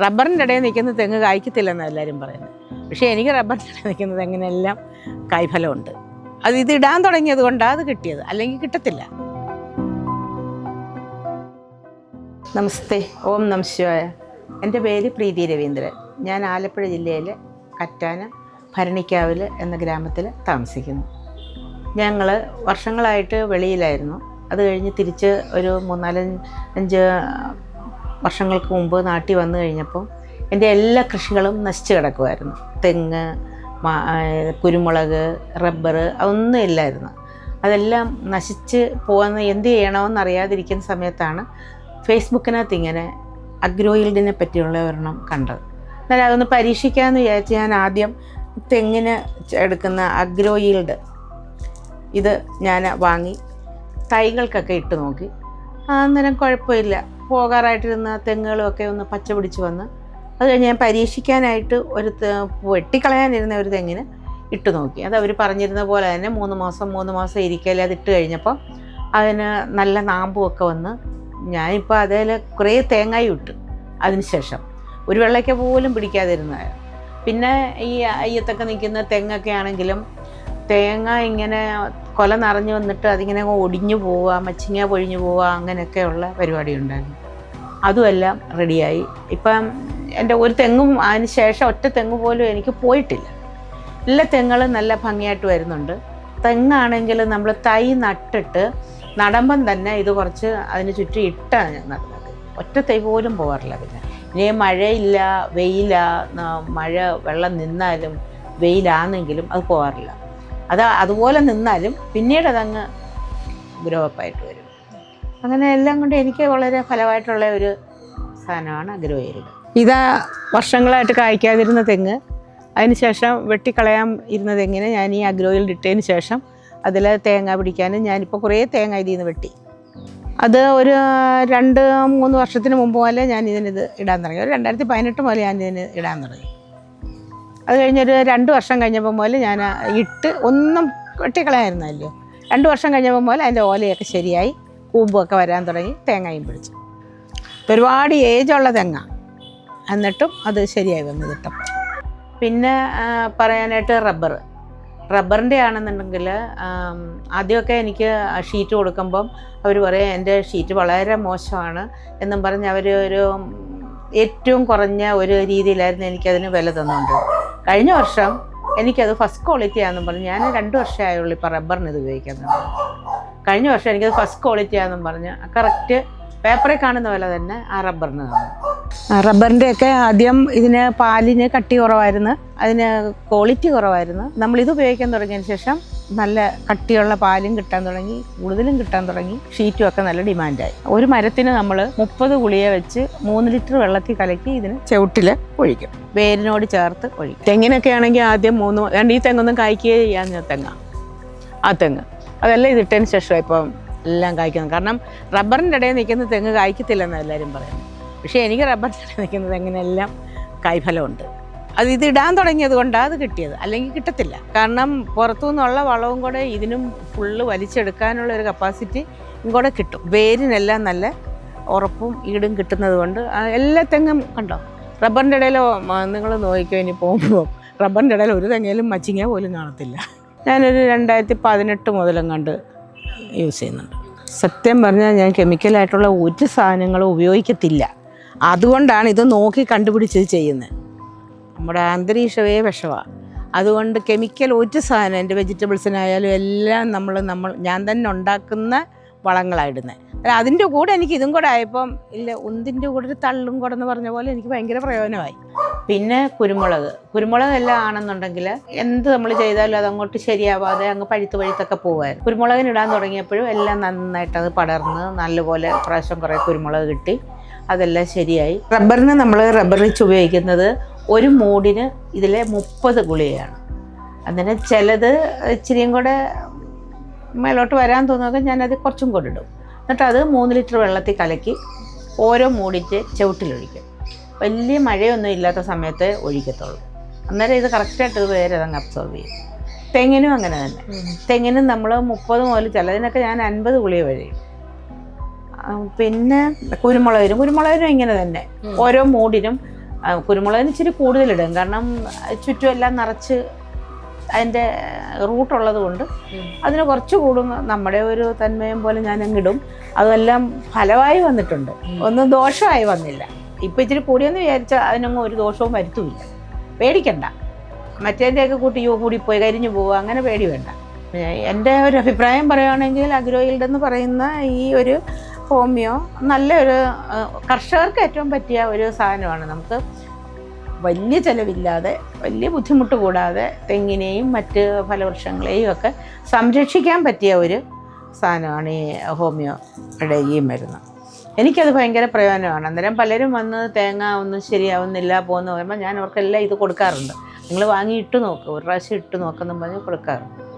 റബ്ബറിന്റെ ഇടയിൽ നിൽക്കുന്ന തെങ്ങ് കായ്ക്കത്തില്ലെന്നാണ് എല്ലാവരും പറയുന്നത്. പക്ഷേ എനിക്ക് റബ്ബറിന്റെ ഇടയിൽ നിൽക്കുന്ന തെങ്ങിനെല്ലാം കായ്ഫലമുണ്ട്. അത് ഇത് ഇടാൻ തുടങ്ങിയത് കൊണ്ടാണ് അത് കിട്ടിയത്? അല്ലെങ്കിൽ കിട്ടത്തില്ല? നമസ്തേ. ഓം നമശിവായ എന്റെ പേര് പ്രീതി രവീന്ദ്രൻ. ഞാൻ ആലപ്പുഴ ജില്ലയിലെ കറ്റാന ഭരണിക്കാവിൽ എന്ന ഗ്രാമത്തിൽ താമസിക്കുന്നു. ഞങ്ങൾ വർഷങ്ങളായിട്ട് വെളിയിലായിരുന്നു. അത് കഴിഞ്ഞ് തിരിച്ച് ഒരു മൂന്നാലഞ്ച് അഞ്ച് വർഷങ്ങൾക്ക് മുമ്പ് നാട്ടിൽ വന്നു കഴിഞ്ഞപ്പോൾ എന്റെ എല്ലാ കൃഷികളും നശിച്ചു കിടക്കുമായിരുന്നു. തെങ്ങ് കുരുമുളക് റബ്ബർ അതൊന്നും ഇല്ലായിരുന്നു. അതെല്ലാം നശിച്ച് പോകുന്ന എന്ത് ചെയ്യണമെന്ന് അറിയാതിരിക്കുന്ന സമയത്താണ് ഫേസ്ബുക്കിനകത്ത് ഇങ്ങനെ അഗ്രോയിൽഡിനെ പറ്റിയുള്ള ഒരെണ്ണം കണ്ടത്. എന്നാൽ അതൊന്ന് പരീക്ഷിക്കാമെന്ന് വിചാരിച്ച് ഞാൻ ആദ്യം തെങ്ങിന് എടുക്കുന്ന അഗ്രോയിൽഡ് ഇത് ഞാൻ വാങ്ങി തൈകൾക്കൊക്കെ ഇട്ട് നോക്കി. അന്നേരം കുഴപ്പമില്ല. പോകാറായിട്ടിരുന്ന തെങ്ങുകളൊക്കെ ഒന്ന് പച്ച പിടിച്ച് വന്ന് അത് കഴിഞ്ഞ് ഞാൻ പരീക്ഷിക്കാനായിട്ട് ഒരു വെട്ടിക്കളയാനിരുന്ന ഒരു തെങ്ങിന് ഇട്ട് നോക്കി. അത് അവർ പറഞ്ഞിരുന്ന പോലെ തന്നെ മൂന്ന് മാസം മൂന്ന് മാസം ഇരിക്കലേ അത് ഇട്ട് കഴിഞ്ഞപ്പം അതിന് നല്ല നാമ്പുമൊക്കെ വന്ന് ഞാനിപ്പോൾ അതിൽ കുറേ തേങ്ങായി ഇട്ടു അതിനുശേഷം ഒരു വെള്ളയ്ക്ക പോലും പിടിക്കാതിരുന്നതായിരുന്നു പിന്നെ ഈ അയ്യത്തൊക്കെ നിൽക്കുന്ന തെങ്ങൊക്കെ ആണെങ്കിലും തേങ്ങ ഇങ്ങനെ കൊല നിറഞ്ഞു വന്നിട്ട് അതിങ്ങനെ ഒടിഞ്ഞു പോവുക മച്ചിങ്ങ പൊഴിഞ്ഞു പോവുക അങ്ങനെയൊക്കെയുള്ള പരിപാടി ഉണ്ടായിരുന്നു. അതുമെല്ലാം റെഡിയായി ഇപ്പം എന്റെ ഒരു തെങ്ങും അതിന് ശേഷം ഒറ്റ തെങ്ങ് പോലും എനിക്ക് പോയിട്ടില്ല. എല്ലാ തെങ്ങുകളും നല്ല ഭംഗിയായിട്ട് വരുന്നുണ്ട്. തെങ്ങാണെങ്കിൽ നമ്മൾ തൈ നട്ടിട്ട് നടമ്പം തന്നെ ഇത് കുറച്ച് അതിന് ചുറ്റും ഇട്ടാണ് ഞാൻ നടുന്നത്. ഒറ്റ തൈ പോലും പോകാറില്ല പിന്നെ. ഇനി മഴയില്ല വെയില മഴ വെള്ളം നിന്നാലും വെയിലാണെങ്കിലും അത് പോകാറില്ല. അത് അതുപോലെ നിന്നാലും പിന്നീട് അതങ്ങ് ഗ്രോ ഗ്രോപ്പായിട്ട് വരും. അങ്ങനെ എല്ലാം കൊണ്ട് എനിക്ക് വളരെ ഫലമായിട്ടുള്ള ഒരു സാധനമാണ് അഗ്രവേരുക ഇതാ വർഷങ്ങളായിട്ട് കായ്ക്കാതിരുന്ന തെങ്ങ്. അതിനുശേഷം വെട്ടിക്കളയാൻ ഇരുന്ന തെങ്ങിനെ ഞാൻ ഈ അഗ്രോയിൽ ഇട്ടതിന് ശേഷം അതിൽ തേങ്ങ പിടിക്കാനും ഞാനിപ്പോൾ കുറേ തേങ്ങ ഇതിൽ നിന്ന് വെട്ടി. അത് ഒരു രണ്ട് മൂന്ന് വർഷത്തിന് മുമ്പ് പോലെ ഞാൻ ഇതിനിത് ഇടാൻ തുടങ്ങി. ഒരു രണ്ടായിരത്തി പതിനെട്ട് മുതൽ ഞാൻ ഇതിന് ഇടാൻ തുടങ്ങി. അത് കഴിഞ്ഞൊരു രണ്ട് വർഷം കഴിഞ്ഞപ്പോൾ മുതൽ ഞാൻ ഇട്ട് ഒന്നും വെട്ടിക്കളയായിരുന്നല്ലോ രണ്ട് വർഷം കഴിഞ്ഞപ്പോൾ മുതൽ അതിന്റെ ഓലയൊക്കെ ശരിയായി. കൂമ്പൊക്കെ വരാൻ തുടങ്ങി തേങ്ങയും പിടിച്ചു. ഒരുപാട് ഏജുള്ള തെങ്ങ. എന്നിട്ടും അത് ശരിയായി വന്നു കിട്ടും. പിന്നെ പറയാനായിട്ട് റബ്ബർ. റബ്ബറിന്റെ ആണെന്നുണ്ടെങ്കിൽ ആദ്യമൊക്കെ എനിക്ക് ഷീറ്റ് കൊടുക്കുമ്പം അവർ പറയും എന്റെ ഷീറ്റ് വളരെ മോശമാണ് എന്നും പറഞ്ഞ് അവർ ഒരു ഏറ്റവും കുറഞ്ഞ ഒരു രീതിയിലായിരുന്നു എനിക്കതിന് വില തന്നുകൊണ്ട് കഴിഞ്ഞ വർഷം എനിക്കത് ഫസ്റ്റ് ക്വാളിറ്റി ആണെന്നും പറഞ്ഞ് ഞാൻ രണ്ട് വർഷമായുള്ളൂ ഇപ്പോൾ റബ്ബറിന് ഇത് ഉപയോഗിക്കുന്നത് കഴിഞ്ഞ വർഷം എനിക്കത് ഫസ്റ്റ് ക്വാളിറ്റി ആണെന്ന് പറഞ്ഞ്. കറക്റ്റ് പേപ്പറിൽ കാണുന്ന പോലെ തന്നെ ആ റബ്ബറിന് തന്നു റബ്ബറിന്റെ ഒക്കെ ആദ്യം ഇതിന് പാലിന് കട്ടി കുറവായിരുന്നു. അതിന് ക്വാളിറ്റി കുറവായിരുന്നു. നമ്മൾ ഇത് ഉപയോഗിക്കാൻ തുടങ്ങിയതിന് ശേഷം നല്ല കട്ടിയുള്ള പാലും കിട്ടാൻ തുടങ്ങി കൂടുതലും കിട്ടാൻ തുടങ്ങി ഷീറ്റും ഒക്കെ നല്ല ഡിമാൻഡായി ഒരു മരത്തിന് നമ്മൾ മുപ്പത് കുളിയെ വെച്ച് മൂന്ന് ലിറ്റർ വെള്ളത്തിൽ കലക്കി ഇതിന് ചവിട്ടിൽ ഒഴിക്കും. വേരിനോട് ചേർത്ത് ഒഴിക്കും. തെങ്ങിനൊക്കെ ആണെങ്കിൽ ആദ്യം മൂന്ന് രണ്ട് ഈ തെങ്ങൊന്നും കായ്ക്കുകയേ ചെയ്യാൻ തെങ്ങ. ആ തെങ്ങ്. അതെല്ലാം ഇതിട്ടതിന് ശേഷം ഇപ്പം എല്ലാം കായ്ക്കുന്നത്. കാരണം റബ്ബറിന്റെ ഇടയിൽ നിൽക്കുന്ന തെങ്ങ് കായ്ക്കത്തില്ലെന്ന് എല്ലാവരും പറയുന്നത്. പക്ഷേ എനിക്ക് റബ്ബറിന്റെ ഇടയിൽ നിൽക്കുന്ന തെങ്ങിനെല്ലാം കായ്ഫലമുണ്ട്. അത് ഇത് ഇടാൻ തുടങ്ങിയത് കൊണ്ടാണ് അത് കിട്ടിയത്. അല്ലെങ്കിൽ കിട്ടത്തില്ല. കാരണം പുറത്തു നിന്നുള്ള വളവും കൂടെ ഇതിനും ഫുള്ള് വലിച്ചെടുക്കാനുള്ള ഒരു കപ്പാസിറ്റി ഇങ്ങോടെ കിട്ടും. വേരിനെല്ലാം നല്ല ഉറപ്പും ഈടും കിട്ടുന്നത് കൊണ്ട് എല്ലാ തെങ്ങും കണ്ടോ? റബ്ബറിന്റെ ഇടയിൽ നിങ്ങൾ നോക്കിക്കോ ഇനി പോകുമ്പോൾ റബ്ബറിന്റെ ഇടയിൽ ഒരു തെങ്ങയിലും മച്ചിങ്ങ പോലും കാണത്തില്ല. ഞാനൊരു രണ്ടായിരത്തി പതിനെട്ട് മുതലും കണ്ട് യൂസ് ചെയ്യുന്നുണ്ട്. സത്യം പറഞ്ഞാൽ ഞാൻ കെമിക്കലായിട്ടുള്ള ഒരു സാധനങ്ങളും ഉപയോഗിക്കത്തില്ല. അതുകൊണ്ടാണ് ഇത് നോക്കി കണ്ടുപിടിച്ച് ഇത് ചെയ്യുന്നത്. നമ്മുടെ അന്തരീക്ഷമേ വിഷമാണ് അതുകൊണ്ട് കെമിക്കൽ ഒരു സാധനം എന്റെ വെജിറ്റബിൾസിനായാലും എല്ലാം നമ്മൾ നമ്മൾ ഞാൻ തന്നെ ഉണ്ടാക്കുന്ന വളങ്ങളായിടുന്നത് അല്ല അതിന്റെ കൂടെ എനിക്ക് ഇതും കൂടെ ആയപ്പം ഇല്ല ഒന്നിന്റെ കൂടെ ഒരു തള്ളും കൂടെ എന്ന് പറഞ്ഞ പോലെ എനിക്ക് ഭയങ്കര പ്രയോജനമായി. പിന്നെ കുരുമുളക്. കുരുമുളക് എല്ലാം ആണെന്നുണ്ടെങ്കിൽ എന്ത് നമ്മൾ ചെയ്താലും അത് അങ്ങോട്ട് ശരിയാവാതെ അങ്ങ് പഴുത്ത് പഴുത്തൊക്കെ പോവായിരുന്നു. കുരുമുളകിന് ഇടാൻ തുടങ്ങിയപ്പോഴും എല്ലാം നന്നായിട്ട് അത് പടർന്ന് നല്ലപോലെ പ്രാവശ്യം കുറേ കുരുമുളക് കിട്ടി. അതെല്ലാം ശരിയായി. റബ്ബറിന് നമ്മൾ റബ്ബർ റിച്ച് ഉപയോഗിക്കുന്നത് ഒരു മൂടിന് ഇതിലെ മുപ്പത് ഗുളികയാണ്. അങ്ങനെ ചിലത് ഇച്ചിരിയും കൂടെ മേലോട്ട് വരാൻ തോന്നുമ്പോൾ ഞാനത് കുറച്ചും കൂടെ ഇടും. എന്നിട്ട് അത് മൂന്ന് ലിറ്റർ വെള്ളത്തിൽ കലക്കി ഓരോ മൂടിന്റെ ചവിട്ടിലൊഴിക്കും. വലിയ മഴയൊന്നും ഇല്ലാത്ത സമയത്ത് ഒഴിക്കത്തുള്ളൂ. അന്നേരം ഇത് കറക്റ്റായിട്ട് ഇത് വേറെ അതങ്ങ് അബ്സോർവ് ചെയ്യും. തെങ്ങിനും അങ്ങനെ തന്നെ. തെങ്ങിനും നമ്മൾ മുപ്പത് മുതൽ ചിലതിനൊക്കെ ഞാൻ അൻപത് ഗുളിക വഴിയും പിന്നെ കുരുമുളകിനും കുരുമുളകിനും ഇങ്ങനെ തന്നെ. ഓരോ മൂടിനും കുരുമുളകിന് ഇച്ചിരി കൂടുതലിടും കാരണം ചുറ്റും എല്ലാം നിറച്ച് അതിന്റെ റൂട്ടുള്ളത് കൊണ്ട് അതിന് കുറച്ച് കൂടും. നമ്മുടെ ഒരു തന്മയം പോലെ ഞാൻ അങ്ങിടും അതെല്ലാം ഫലമായി വന്നിട്ടുണ്ട്. ഒന്നും ദോഷമായി വന്നില്ല. ഇപ്പം ഇച്ചിരി കൂടിയെന്ന് വിചാരിച്ചാൽ അതിനൊന്നും ഒരു ദോഷവും വരുത്തുമില്ല പേടിക്കണ്ട. മറ്റേതിന്റെയൊക്കെ കൂട്ടി യോ കൂടിപ്പോയി കരിഞ്ഞു പോവുക അങ്ങനെ പേടി വേണ്ട. എന്റെ ഒരു അഭിപ്രായം പറയുകയാണെങ്കിൽ അഗ്രോയിൽഡ് എന്ന് പറയുന്ന ഈ ഒരു ഹോമിയോ നല്ലൊരു കർഷകർക്ക് ഏറ്റവും പറ്റിയ ഒരു സാധനമാണ്. നമുക്ക് വലിയ ചിലവില്ലാതെ വലിയ ബുദ്ധിമുട്ട് കൂടാതെ തെങ്ങിനെയും മറ്റ് ഫലവൃക്ഷങ്ങളെയും ഒക്കെ സംരക്ഷിക്കാൻ പറ്റിയ ഒരു സാധനമാണ് ഈ ഹോമിയോയുടെ ഈ മരുന്ന്. എനിക്കത് ഭയങ്കര പ്രയോജനമാണ്. അന്നേരം പലരും വന്ന് തേങ്ങ ഒന്നും ശരിയാവുന്നില്ല പോകുന്ന പറയുമ്പോൾ ഞാൻ അവർക്കെല്ലാം ഇത് കൊടുക്കാറുണ്ട്. നിങ്ങൾ വാങ്ങി ഇട്ട് നോക്ക് ഒരു പ്രാവശ്യം ഇട്ട് നോക്കുന്നു പറഞ്ഞ് കൊടുക്കാറുണ്ട്.